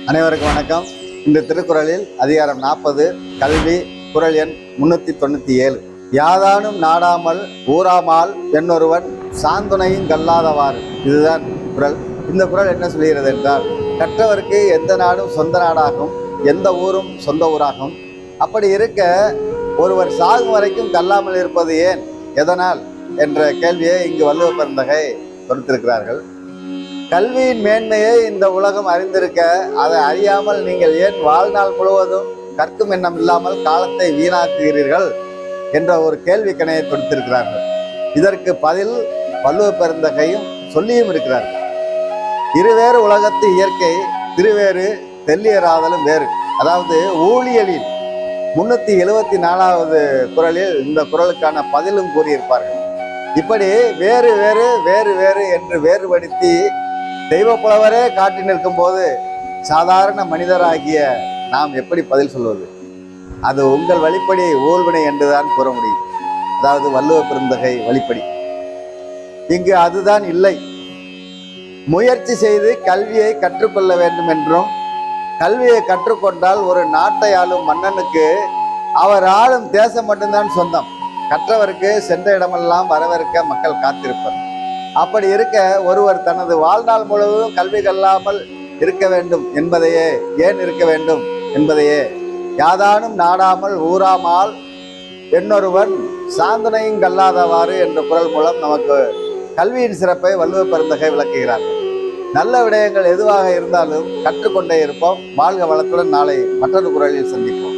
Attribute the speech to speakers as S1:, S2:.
S1: அனைவருக்கும் வணக்கம். இந்த திருக்குறளில் அதிகாரம் நாற்பது கல்வி குறள் எண் முன்னூத்தி தொண்ணூத்தி ஏழு யாதானும் நாடாமல் ஊராமால் என்னொருவன் சாந்துணையும் கல்லாதவாறு. இதுதான் குரல் இந்த குறள் என்ன சொல்கிறது என்றால் கற்றவருக்கு எந்த நாடும் சொந்த நாடாகும் எந்த ஊரும் சொந்த ஊராகும். அப்படி இருக்க ஒருவர் சாகும் வரைக்கும் கல்லாமல் இருப்பது ஏன்? எதனால்? என்ற கேள்வியை இங்கு வள்ளுவ பெருந்தகை கொடுத்திருக்கிறார்கள் கல்வியின் மேன்மையை இந்த உலகம் அறிந்திருக்க அதை அறியாமல் நீங்கள் ஏன் வாழ்நாள் முழுவதும் கற்கும் எண்ணம் இல்லாமல் காலத்தை வீணாக்குகிறீர்கள் என்ற ஒரு கேள்வி கணையை கொடுத்திருக்கிறார்கள் இதற்கு பதில் வள்ளுவ பெருந்தகையும் சொல்லியும் இருக்கிறார்கள். இருவேறு உலகத்து இயற்கை திருவேறு தெல்லியராதலும் வேறு. அதாவது ஊழியலில் முன்னூத்தி எழுவத்தி நாலாவது குறளில் இந்த குறளுக்கான பதிலும் கூறியிருப்பார்கள். இப்படி வேறு வேறு வேறு வேறு என்று வேறுபடுத்தி தெய்வ புலவரே காட்டி நிற்கும் போது சாதாரண மனிதராகிய நாம் எப்படி பதில் சொல்வது? அது உங்கள் வழிப்படி ஊழ்வினை என்றுதான் கூற முடியும். அதாவது வள்ளுவ பெருந்தகை வழிப்படி. இங்கு அதுதான் இல்லை. முயற்சி செய்து கல்வியை கற்றுக்கொள்ள வேண்டும் என்றும் கல்வியை கற்றுக்கொண்டால் ஒரு நாட்டை ஆளும் மன்னனுக்கு அவர் ஆளும் தேசம் மட்டும்தான் சொந்தம். கற்றவருக்கு சென்ற இடமெல்லாம் வரவேற்க மக்கள் காத்திருப்பர். அப்படி இருக்க ஒருவர் தனது வாழ்நாள் முழுவதும் கல்வி கல்லாமல் இருக்க வேண்டும் என்பதையே ஏன் இருக்க வேண்டும் என்பதையே யாதானும் நாடாமல் ஊராமால் என்னொருவன் சாந்தனையும் கல்லாதவாறு என்ற குரல் மூலம் நமக்கு கல்வியின் சிறப்பை வள்ளுவ பெருந்தகை விளக்குகிறார். நல்ல விடயங்கள் எதுவாக இருந்தாலும் கற்றுக்கொண்டே இருப்போம். வாழ்க வளத்துடன் நாளை மற்றொரு குரலில் சந்திப்போம்.